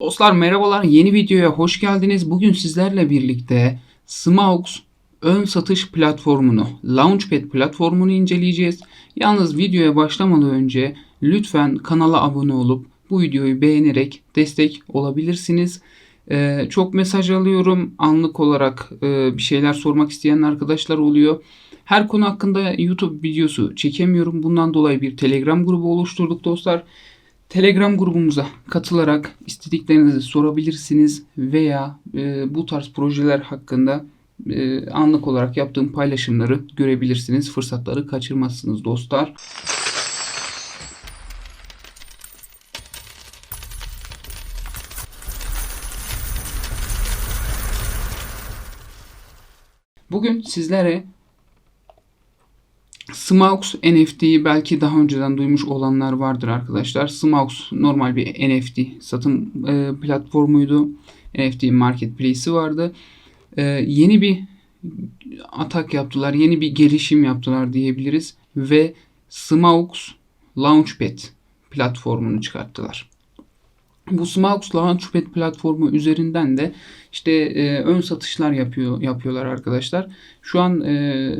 Dostlar merhabalar yeni videoya hoş geldiniz. Bugün sizlerle birlikte Smaux ön satış platformunu, Launchpad platformunu inceleyeceğiz. Yalnız videoya başlamadan önce lütfen kanala abone olup bu videoyu beğenerek destek olabilirsiniz. Ee, çok mesaj alıyorum. Anlık olarak e, bir şeyler sormak isteyen arkadaşlar oluyor. Her konu hakkında YouTube videosu çekemiyorum. Bundan dolayı bir Telegram grubu oluşturduk dostlar. Telegram grubumuza katılarak istediklerinizi sorabilirsiniz veya e, bu tarz projeler hakkında e, anlık olarak yaptığım paylaşımları görebilirsiniz. Fırsatları kaçırmazsınız dostlar. Bugün sizlere Smaux NFT'yi belki daha önceden duymuş olanlar vardır arkadaşlar. Smaux normal bir NFT satım e, platformuydu. NFT marketplace'i vardı. E, yeni bir atak yaptılar. Yeni bir gelişim yaptılar diyebiliriz. Ve Smaux Launchpad platformunu çıkarttılar. Bu Smaux Launchpad platformu üzerinden de işte e, ön satışlar yapıyor yapıyorlar arkadaşlar. Şu an e,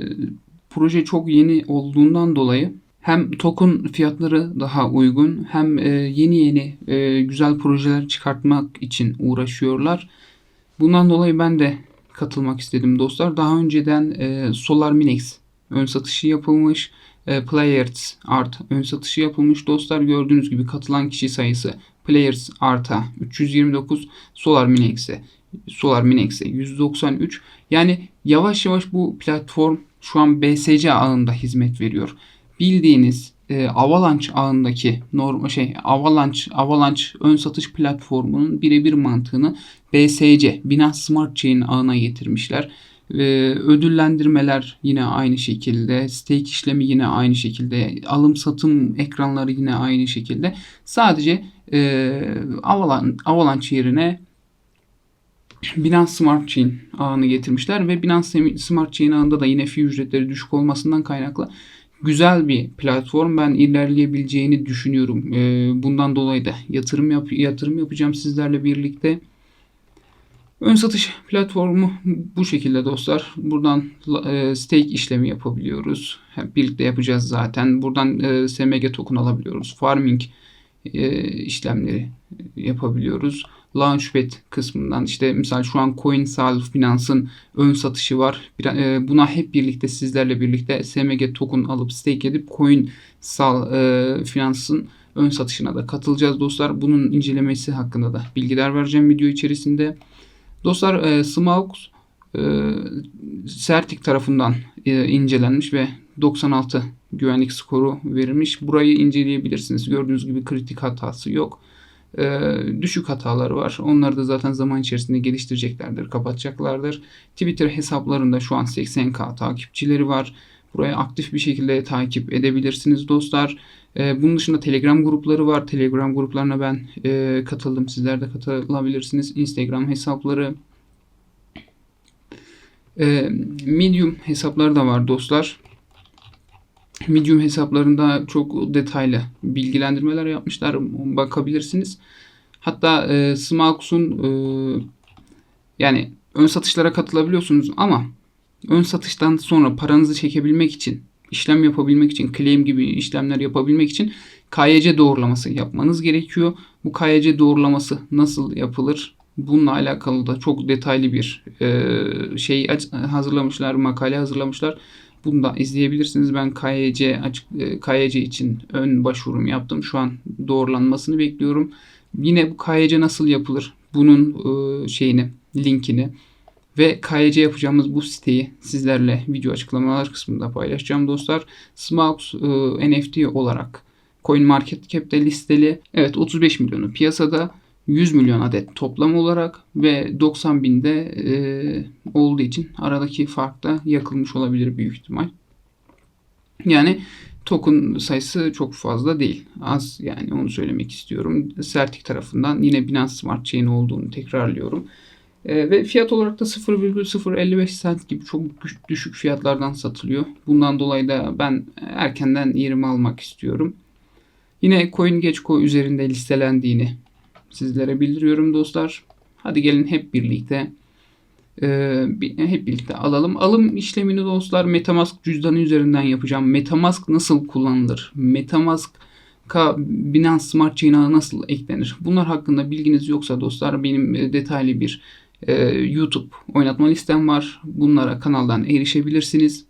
proje çok yeni olduğundan dolayı hem token fiyatları daha uygun hem e, yeni yeni e, güzel projeler çıkartmak için uğraşıyorlar. Bundan dolayı ben de katılmak istedim dostlar. Daha önceden e, Solar Minex ön satışı yapılmış. Players Art ön satışı yapılmış dostlar. Gördüğünüz gibi katılan kişi sayısı Players Art'a 329, Solar Minex'e Solar Minex'e 193. Yani yavaş yavaş bu platform şu an BSC ağında hizmet veriyor. Bildiğiniz e, Avalanche ağındaki normal şey Avalanche Avalanche ön satış platformunun birebir mantığını BSC Binance Smart Chain ağına getirmişler. E, ödüllendirmeler yine aynı şekilde, stake işlemi yine aynı şekilde, alım satım ekranları yine aynı şekilde. Sadece e, Avalanche yerine Binance Smart Chain ağını getirmişler ve Binance Smart Chain ağında da yine fee ücretleri düşük olmasından kaynaklı güzel bir platform. Ben ilerleyebileceğini düşünüyorum. Ee, bundan dolayı da yatırım yap yatırım yapacağım sizlerle birlikte. Ön satış platformu bu şekilde dostlar. Buradan e, stake işlemi yapabiliyoruz. Birlikte yapacağız zaten. Buradan e, SMG token alabiliyoruz. Farming işlemleri yapabiliyoruz. Launchpad kısmından işte misal şu an CoinSal Finance'ın ön satışı var. E, buna hep birlikte sizlerle birlikte SMG token alıp stake edip CoinSal e, Finance'ın ön satışına da katılacağız dostlar. Bunun incelemesi hakkında da bilgiler vereceğim video içerisinde. Dostlar e, Smaux e, Certic tarafından e, incelenmiş ve 96 güvenlik skoru verilmiş. Burayı inceleyebilirsiniz. Gördüğünüz gibi kritik hatası yok. Ee, düşük hataları var. Onları da zaten zaman içerisinde geliştireceklerdir, kapatacaklardır. Twitter hesaplarında şu an 80k takipçileri var. Buraya aktif bir şekilde takip edebilirsiniz dostlar. Ee, bunun dışında Telegram grupları var. Telegram gruplarına ben e, katıldım. Sizler de katılabilirsiniz. Instagram hesapları. Ee, Medium hesapları da var dostlar. Medium hesaplarında çok detaylı bilgilendirmeler yapmışlar. Bakabilirsiniz. Hatta e, Smax'un e, yani ön satışlara katılabiliyorsunuz ama ön satıştan sonra paranızı çekebilmek için, işlem yapabilmek için, claim gibi işlemler yapabilmek için KYC doğrulaması yapmanız gerekiyor. Bu KYC doğrulaması nasıl yapılır? Bununla alakalı da çok detaylı bir e, şey hazırlamışlar, makale hazırlamışlar. Bunu da izleyebilirsiniz. Ben KYC açık e, KYC için ön başvurum yaptım. Şu an doğrulanmasını bekliyorum. Yine bu KYC nasıl yapılır? Bunun e, şeyini, linkini ve KYC yapacağımız bu siteyi sizlerle video açıklamalar kısmında paylaşacağım dostlar. Smaux e, NFT olarak CoinMarketCap'te listeli. Evet 35 milyonu piyasada. 100 milyon adet toplam olarak ve 90 binde e, olduğu için aradaki fark da yakılmış olabilir büyük ihtimal. Yani token sayısı çok fazla değil. Az yani onu söylemek istiyorum. Certic tarafından yine Binance Smart Chain olduğunu tekrarlıyorum. E, ve fiyat olarak da 0,055 cent gibi çok düşük fiyatlardan satılıyor. Bundan dolayı da ben erkenden yerimi almak istiyorum. Yine CoinGecko üzerinde listelendiğini sizlere bildiriyorum dostlar. Hadi gelin hep birlikte e, hep birlikte alalım. Alım işlemini dostlar Metamask cüzdanı üzerinden yapacağım. Metamask nasıl kullanılır? Metamask'a Binance Smart Chain'a nasıl eklenir? Bunlar hakkında bilginiz yoksa dostlar benim e, detaylı bir e, YouTube oynatma listem var. Bunlara kanaldan erişebilirsiniz.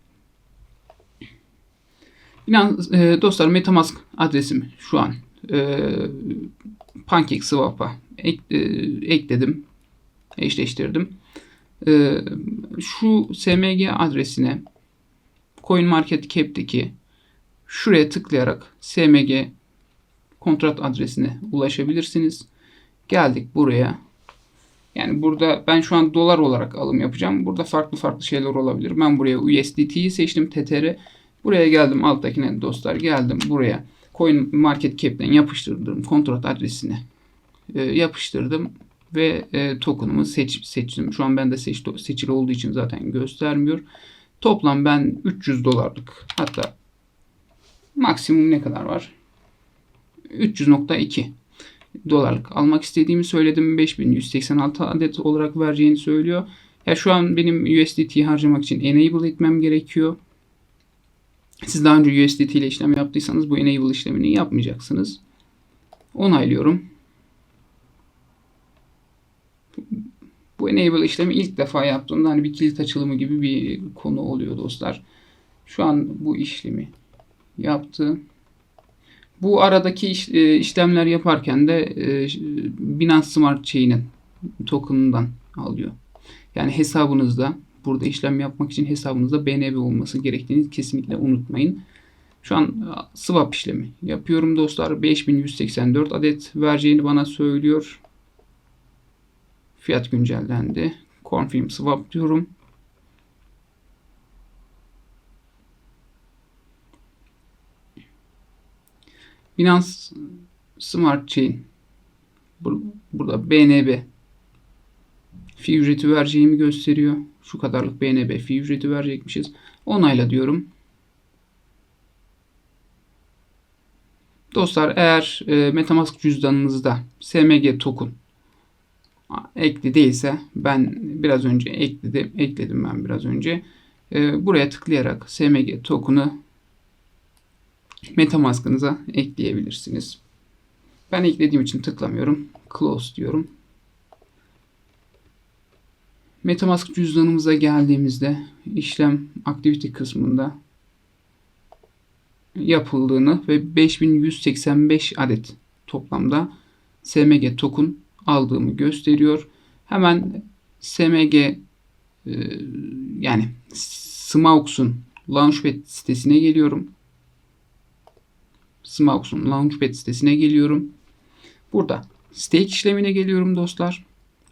Binance, e, dostlar Metamask adresim şu an e, PancakeSwap'a ek, e, ekledim. Eşleştirdim. E, şu SMG adresine CoinMarketCap'teki şuraya tıklayarak SMG kontrat adresine ulaşabilirsiniz. Geldik buraya. Yani burada ben şu an dolar olarak alım yapacağım. Burada farklı farklı şeyler olabilir. Ben buraya USDT'yi seçtim TTR. Buraya geldim alttakine dostlar geldim buraya. Coin Market Cap'ten yapıştırdım kontrat adresine e, yapıştırdım ve e, token'ımı seç, seçtim. Şu an bende seç, seçili olduğu için zaten göstermiyor. Toplam ben 300 dolarlık hatta maksimum ne kadar var? 300.2 dolarlık almak istediğimi söyledim. 5186 adet olarak vereceğini söylüyor. Ya şu an benim USDT harcamak için enable etmem gerekiyor. Siz daha önce USDT ile işlem yaptıysanız bu enable işlemini yapmayacaksınız. Onaylıyorum. Bu enable işlemi ilk defa yaptığımda hani bir kilit açılımı gibi bir konu oluyor dostlar. Şu an bu işlemi yaptı. Bu aradaki e, işlemler yaparken de e, Binance Smart Chain'in token'ından alıyor. Yani hesabınızda burada işlem yapmak için hesabınızda BNB olması gerektiğini kesinlikle unutmayın. Şu an e, swap işlemi yapıyorum dostlar. 5184 adet vereceğini bana söylüyor. Fiyat güncellendi. Confirm swap diyorum. Binance Smart Chain Bur- burada BNB fi ücreti vereceğimi gösteriyor. Şu kadarlık BNB fi ücreti verecekmişiz. Onayla diyorum. Dostlar eğer e, Metamask cüzdanınızda SMG token ekli değilse ben biraz önce ekledim, ekledim ben biraz önce. E, buraya tıklayarak SMG token'ı Metamask'ınıza ekleyebilirsiniz. Ben eklediğim için tıklamıyorum. Close diyorum. Metamask cüzdanımıza geldiğimizde işlem activity kısmında yapıldığını ve 5185 adet toplamda SMG token aldığımı gösteriyor. Hemen SMG e, yani Smaux'un Launchpad sitesine geliyorum. Smaux'un Launchpad sitesine geliyorum. Burada stake işlemine geliyorum dostlar.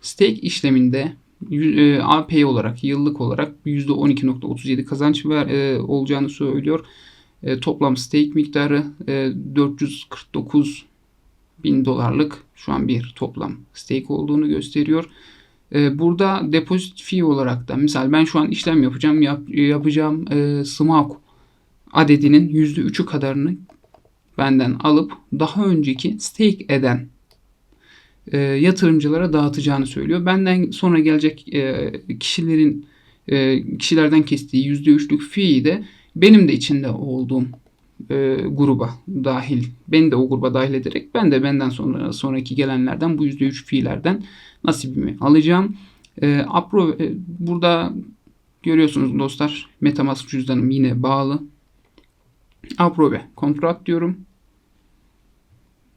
Stake işleminde e, API olarak yıllık olarak %12.37 kazanç ver, e, olacağını söylüyor. E, toplam stake miktarı e, 449 bin dolarlık şu an bir toplam stake olduğunu gösteriyor. E, burada deposit fee olarak da misal ben şu an işlem yapacağım yap, yapacağım e, Smauk adedinin %3'ü kadarını benden alıp daha önceki stake eden e, yatırımcılara dağıtacağını söylüyor. Benden sonra gelecek e, kişilerin e, kişilerden kestiği %3'lük fee'yi de benim de içinde olduğum e, gruba dahil, beni de o gruba dahil ederek ben de benden sonra sonraki gelenlerden bu %3 fiillerden nasibimi alacağım. E, Apro e, burada görüyorsunuz dostlar Metamask cüzdanım yine bağlı. Aprove kontrat diyorum.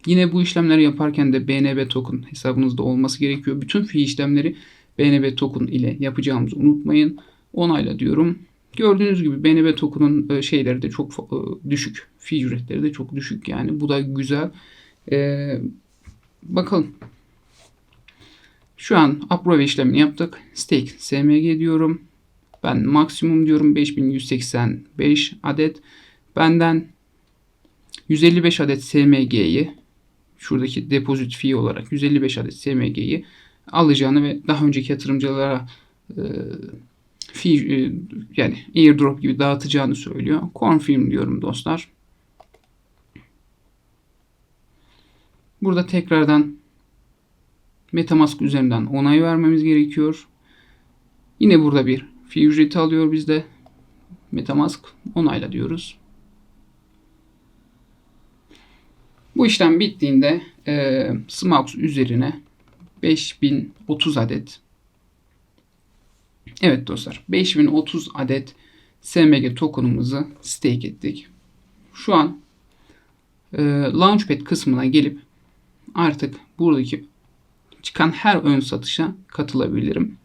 Yine bu işlemleri yaparken de BNB token hesabınızda olması gerekiyor. Bütün fi işlemleri BNB token ile yapacağımızı unutmayın. Onayla diyorum. Gördüğünüz gibi BNB token'ın e, şeyleri de çok e, düşük. Fi ücretleri de çok düşük yani. Bu da güzel. Ee, bakalım. Şu an approve işlemini yaptık. Stake SMG diyorum. Ben maksimum diyorum 5185 adet. Benden 155 adet SMG'yi şuradaki deposit fee olarak 155 adet SMG'yi alacağını ve daha önceki yatırımcılara e, fee, e, yani airdrop gibi dağıtacağını söylüyor. Confirm diyorum dostlar. Burada tekrardan Metamask üzerinden onay vermemiz gerekiyor. Yine burada bir fee ücreti alıyor bizde. Metamask onayla diyoruz. Bu işlem bittiğinde e, Smax üzerine 5030 adet Evet dostlar 5030 adet SMG token'ımızı stake ettik. Şu an e, Launchpad kısmına gelip artık buradaki çıkan her ön satışa katılabilirim.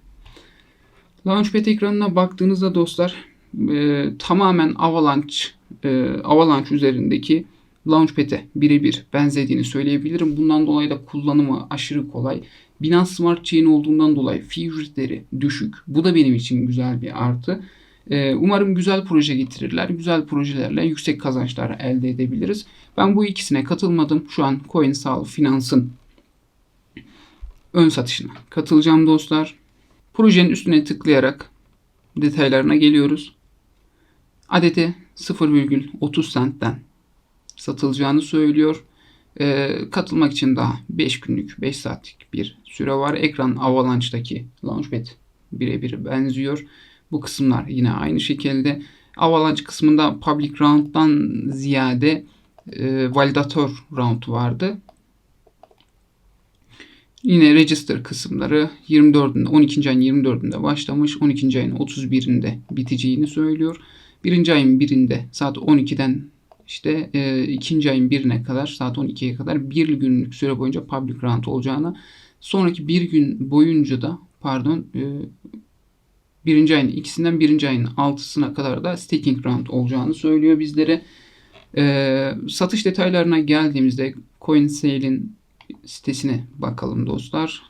Launchpad ekranına baktığınızda dostlar e, tamamen Avalanche e, Avalanche üzerindeki Launchpad'e birebir benzediğini söyleyebilirim. Bundan dolayı da kullanımı aşırı kolay. Binance Smart Chain olduğundan dolayı fee düşük. Bu da benim için güzel bir artı. Ee, umarım güzel proje getirirler. Güzel projelerle yüksek kazançlar elde edebiliriz. Ben bu ikisine katılmadım. Şu an CoinSal Finans'ın ön satışına katılacağım dostlar. Projenin üstüne tıklayarak detaylarına geliyoruz. Adeti 0,30 centten satılacağını söylüyor. Ee, katılmak için daha 5 günlük 5 saatlik bir süre var. Ekran Avalanche'daki Launchpad birebir benziyor. Bu kısımlar yine aynı şekilde. Avalanche kısmında public round'dan ziyade e, validatör round vardı. Yine register kısımları 24'ünde 12. ayın 24'ünde başlamış. 12. ayın 31'inde biteceğini söylüyor. 1. ayın 1'inde saat 12'den işte e, ikinci ayın birine kadar saat 12'ye kadar bir günlük süre boyunca public round olacağını sonraki bir gün boyunca da pardon e, birinci ayın ikisinden birinci ayın altısına kadar da staking round olacağını söylüyor bizlere. E, satış detaylarına geldiğimizde CoinSale'in sitesine bakalım dostlar.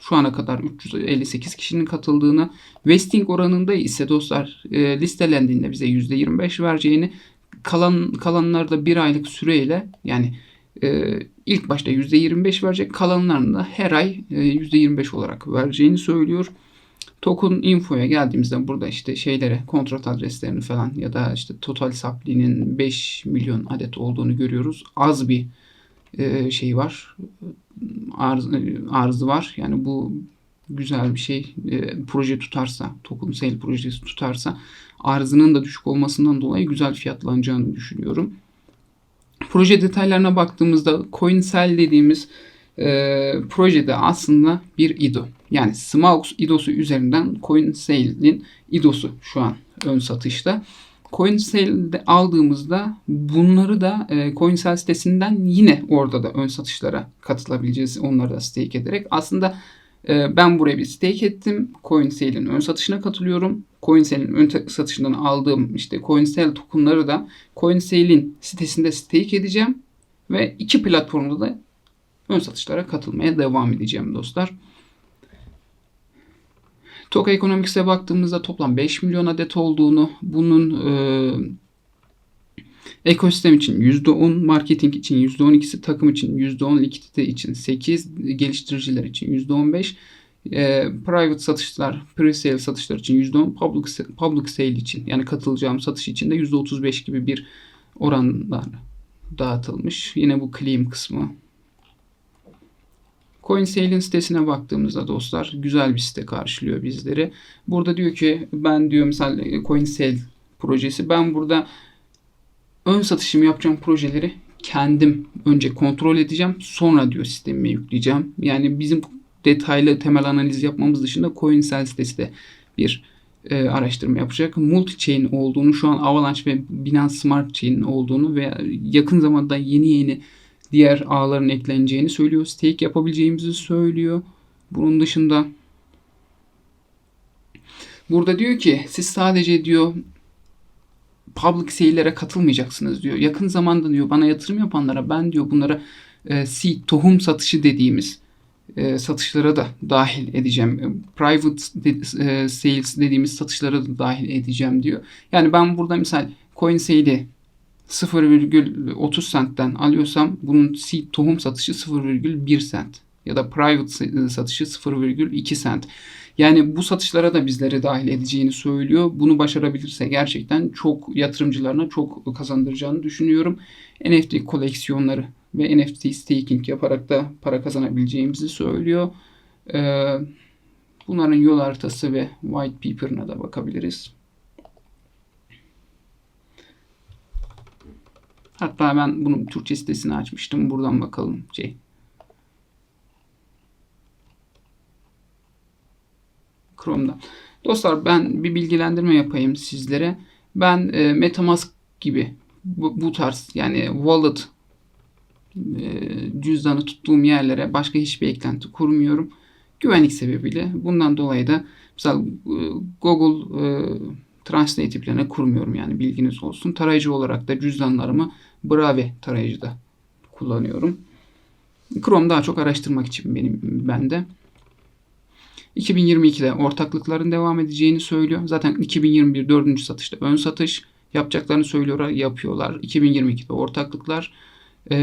Şu ana kadar 358 kişinin katıldığını, vesting oranında ise dostlar e, listelendiğinde bize %25 vereceğini, kalan kalanlarda bir aylık süreyle yani e, ilk başta %25 verecek, kalanlarını da her ay e, %25 olarak vereceğini söylüyor. Token info'ya geldiğimizde burada işte şeylere kontrat adreslerini falan ya da işte total supply'nin 5 milyon adet olduğunu görüyoruz. Az bir e, şey var. Arz, arzı var. Yani bu güzel bir şey. E, proje tutarsa, token sale projesi tutarsa arzının da düşük olmasından dolayı güzel fiyatlanacağını düşünüyorum. Proje detaylarına baktığımızda CoinSell dediğimiz e, projede aslında bir IDO. Yani Smaux IDO'su üzerinden CoinSale'in IDO'su şu an ön satışta. CoinSale'de aldığımızda bunları da e, CoinSale sitesinden yine orada da ön satışlara katılabileceğiz. Onları da stake ederek. Aslında e, ben buraya bir stake ettim. CoinSale'in ön satışına katılıyorum. CoinSale'in ön satışından aldığım işte CoinSale tokenları da CoinSale'in sitesinde stake edeceğim. Ve iki platformda da ön satışlara katılmaya devam edeceğim dostlar. Toka Economics'e baktığımızda toplam 5 milyon adet olduğunu, bunun e, ekosistem için %10, marketing için %12'si, takım için %10, likidite için 8, geliştiriciler için %15, e, private satışlar, pre-sale satışlar için %10, public, public sale için yani katılacağım satış için de %35 gibi bir oranlar dağıtılmış. Yine bu claim kısmı CoinSale'in sitesine baktığımızda dostlar güzel bir site karşılıyor bizleri. Burada diyor ki ben diyor mesela CoinSale projesi ben burada ön satışımı yapacağım projeleri kendim önce kontrol edeceğim. Sonra diyor sistemime yükleyeceğim. Yani bizim detaylı temel analiz yapmamız dışında CoinSell sitesi de bir e, araştırma yapacak. Multi chain olduğunu şu an Avalanche ve Binance Smart Chain olduğunu ve yakın zamanda yeni yeni diğer ağların ekleneceğini söylüyor. Stake yapabileceğimizi söylüyor. Bunun dışında burada diyor ki siz sadece diyor public sale'lere katılmayacaksınız diyor. Yakın zamanda diyor bana yatırım yapanlara ben diyor bunlara e, seed, tohum satışı dediğimiz e, satışlara da dahil edeceğim. E, private de, e, sales dediğimiz satışlara da dahil edeceğim diyor. Yani ben burada misal coin sale'i 0,30 centten alıyorsam bunun seed tohum satışı 0,1 cent ya da private satışı 0,2 cent. Yani bu satışlara da bizleri dahil edeceğini söylüyor. Bunu başarabilirse gerçekten çok yatırımcılarına çok kazandıracağını düşünüyorum. NFT koleksiyonları ve NFT staking yaparak da para kazanabileceğimizi söylüyor. Ee, bunların yol haritası ve white paper'ına da bakabiliriz. Hatta ben bunun Türkçe sitesini açmıştım. Buradan bakalım. Şey. Chrome'da. Dostlar ben bir bilgilendirme yapayım sizlere. Ben e, MetaMask gibi bu, bu tarz yani wallet e, cüzdanı tuttuğum yerlere başka hiçbir eklenti kurmuyorum. Güvenlik sebebiyle. Bundan dolayı da mesela e, Google e, Translate planı kurmuyorum yani bilginiz olsun. Tarayıcı olarak da cüzdanlarımı Brave tarayıcıda kullanıyorum. Chrome daha çok araştırmak için benim bende. 2022'de ortaklıkların devam edeceğini söylüyor. Zaten 2021 dördüncü satışta ön satış yapacaklarını söylüyorlar, yapıyorlar. 2022'de ortaklıklar e,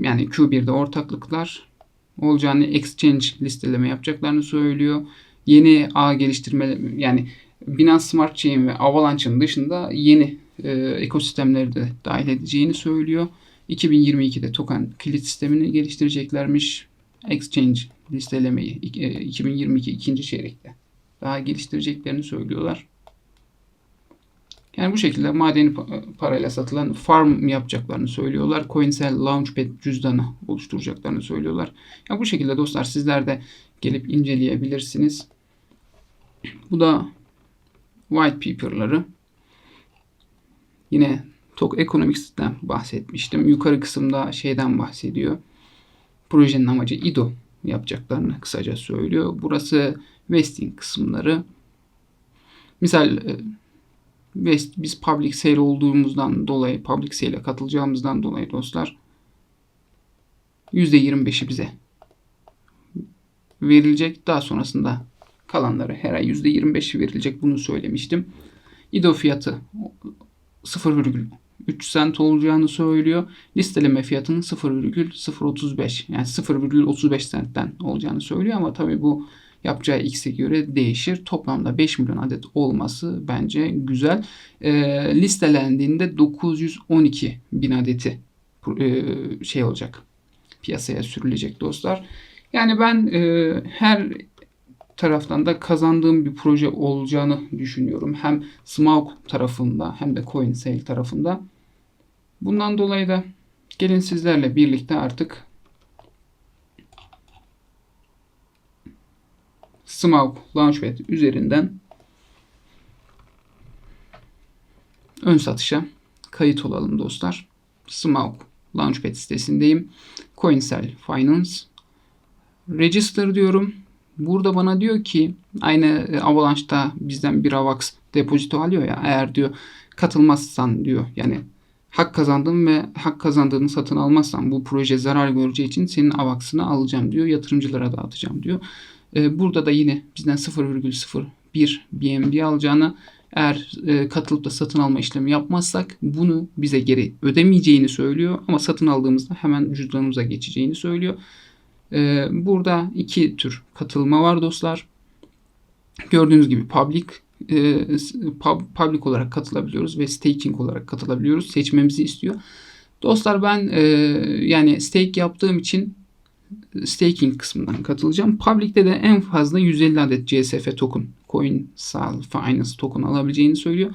yani Q1'de ortaklıklar olacağını exchange listeleme yapacaklarını söylüyor. Yeni ağ geliştirme yani Binance Smart Chain ve Avalanche'ın dışında yeni e, ekosistemleri de dahil edeceğini söylüyor. 2022'de token kilit sistemini geliştireceklermiş. Exchange listelemeyi 2022 e, ikinci çeyrekte daha geliştireceklerini söylüyorlar. Yani bu şekilde madeni parayla satılan farm yapacaklarını söylüyorlar. Coinsel Launchpad cüzdanı oluşturacaklarını söylüyorlar. Yani bu şekilde dostlar sizler de gelip inceleyebilirsiniz. Bu da white paper'ları. Yine Tok Economics'ten bahsetmiştim. Yukarı kısımda şeyden bahsediyor. Projenin amacı IDO yapacaklarını kısaca söylüyor. Burası vesting kısımları. Misal e, West, biz public sale olduğumuzdan dolayı, public sale'e katılacağımızdan dolayı dostlar %25'i bize verilecek. Daha sonrasında kalanları her ay %25'i verilecek. Bunu söylemiştim. İDO fiyatı 0,3 cent olacağını söylüyor. Listeleme fiyatının 0,035 yani 0,35 centten olacağını söylüyor ama tabii bu yapacağı X'e göre değişir. Toplamda 5 milyon adet olması bence güzel. E, listelendiğinde 912 bin adeti e, şey olacak. Piyasaya sürülecek dostlar. Yani ben e, her taraftan da kazandığım bir proje olacağını düşünüyorum. Hem Smaug tarafında hem de CoinSale tarafında. Bundan dolayı da gelin sizlerle birlikte artık Smaug Launchpad üzerinden ön satışa kayıt olalım dostlar. Smaug Launchpad sitesindeyim. Coinsel Finance Register diyorum. Burada bana diyor ki aynı e, Avalanche'da bizden bir AVAX depozito alıyor ya eğer diyor katılmazsan diyor yani hak kazandım ve hak kazandığını satın almazsan bu proje zarar göreceği için senin AVAX'ını alacağım diyor. Yatırımcılara dağıtacağım diyor. Ee, burada da yine bizden 0,01 BNB alacağını eğer e, katılıp da satın alma işlemi yapmazsak bunu bize geri ödemeyeceğini söylüyor. Ama satın aldığımızda hemen cüzdanımıza geçeceğini söylüyor. Ee, burada iki tür katılma var dostlar. Gördüğünüz gibi public e, public olarak katılabiliyoruz ve staking olarak katılabiliyoruz. Seçmemizi istiyor. Dostlar ben e, yani stake yaptığım için staking kısmından katılacağım. Public'te de en fazla 150 adet CSF token, Coin Finance token alabileceğini söylüyor.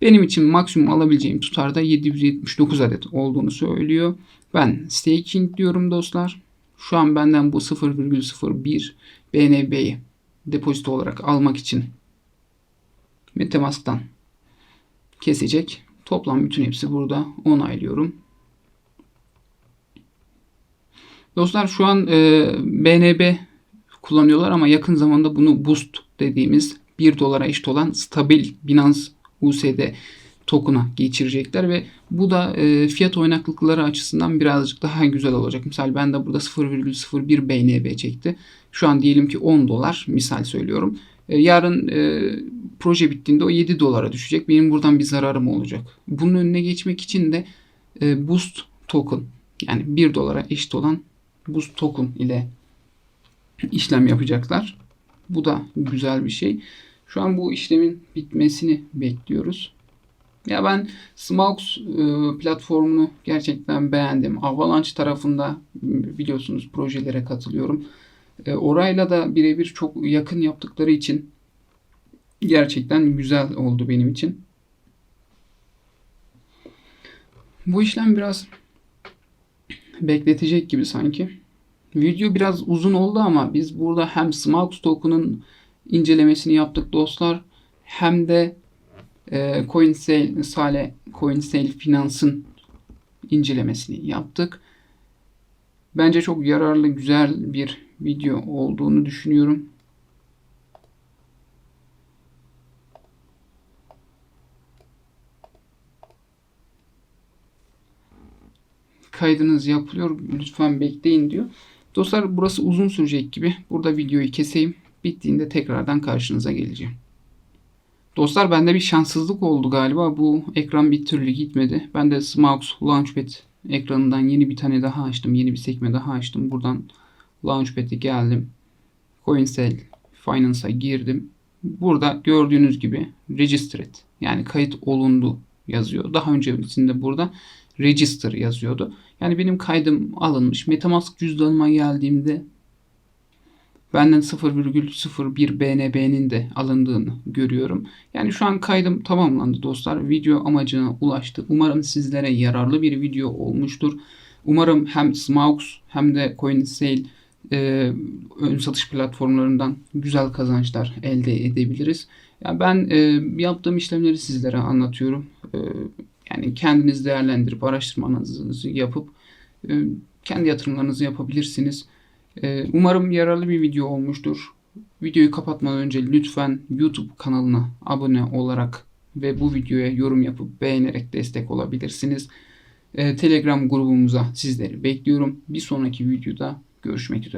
Benim için maksimum alabileceğim tutarda 779 adet olduğunu söylüyor. Ben staking diyorum dostlar. Şu an benden bu 0,01 BNB'yi depozito olarak almak için Metamask'tan kesecek. Toplam bütün hepsi burada onaylıyorum. Dostlar şu an e, BNB kullanıyorlar ama yakın zamanda bunu Boost dediğimiz 1 dolara eşit olan stabil Binance USD token'a geçirecekler ve bu da e, fiyat oynaklıkları açısından birazcık daha güzel olacak. Misal ben de burada 0,01 BNB çekti. Şu an diyelim ki 10 dolar misal söylüyorum. E, yarın e, proje bittiğinde o 7 dolara düşecek. Benim buradan bir zararım olacak. Bunun önüne geçmek için de e, Boost token yani 1 dolara eşit olan Boost token ile işlem yapacaklar. Bu da güzel bir şey. Şu an bu işlemin bitmesini bekliyoruz. Ya ben Smaux e, platformunu gerçekten beğendim. Avalanche tarafında biliyorsunuz projelere katılıyorum. E, orayla da birebir çok yakın yaptıkları için gerçekten güzel oldu benim için. Bu işlem biraz bekletecek gibi sanki. Video biraz uzun oldu ama biz burada hem Smaux token'ın incelemesini yaptık dostlar hem de e, CoinSale, Sale CoinSale Finans'ın incelemesini yaptık. Bence çok yararlı, güzel bir video olduğunu düşünüyorum. Kaydınız yapılıyor. Lütfen bekleyin diyor. Dostlar burası uzun sürecek gibi. Burada videoyu keseyim. Bittiğinde tekrardan karşınıza geleceğim. Dostlar bende bir şanssızlık oldu galiba. Bu ekran bir türlü gitmedi. Ben de Smaux Launchpad ekranından yeni bir tane daha açtım. Yeni bir sekme daha açtım. Buradan Launchpad'e geldim. Coinsale Finance'a girdim. Burada gördüğünüz gibi registered yani kayıt olundu yazıyor. Daha öncesinde burada register yazıyordu. Yani benim kaydım alınmış. Metamask cüzdanıma geldiğimde benden 0,01 BNB'nin de alındığını görüyorum. Yani şu an kaydım tamamlandı dostlar. Video amacına ulaştı. Umarım sizlere yararlı bir video olmuştur. Umarım hem Smaux hem de CoinSale e, ön satış platformlarından güzel kazançlar elde edebiliriz. Yani ben e, yaptığım işlemleri sizlere anlatıyorum. E, yani kendiniz değerlendirip araştırmanızı yapıp e, kendi yatırımlarınızı yapabilirsiniz. E, umarım yararlı bir video olmuştur. Videoyu kapatmadan önce lütfen YouTube kanalına abone olarak ve bu videoya yorum yapıp beğenerek destek olabilirsiniz. E, Telegram grubumuza sizleri bekliyorum. Bir sonraki videoda görüşmek üzere.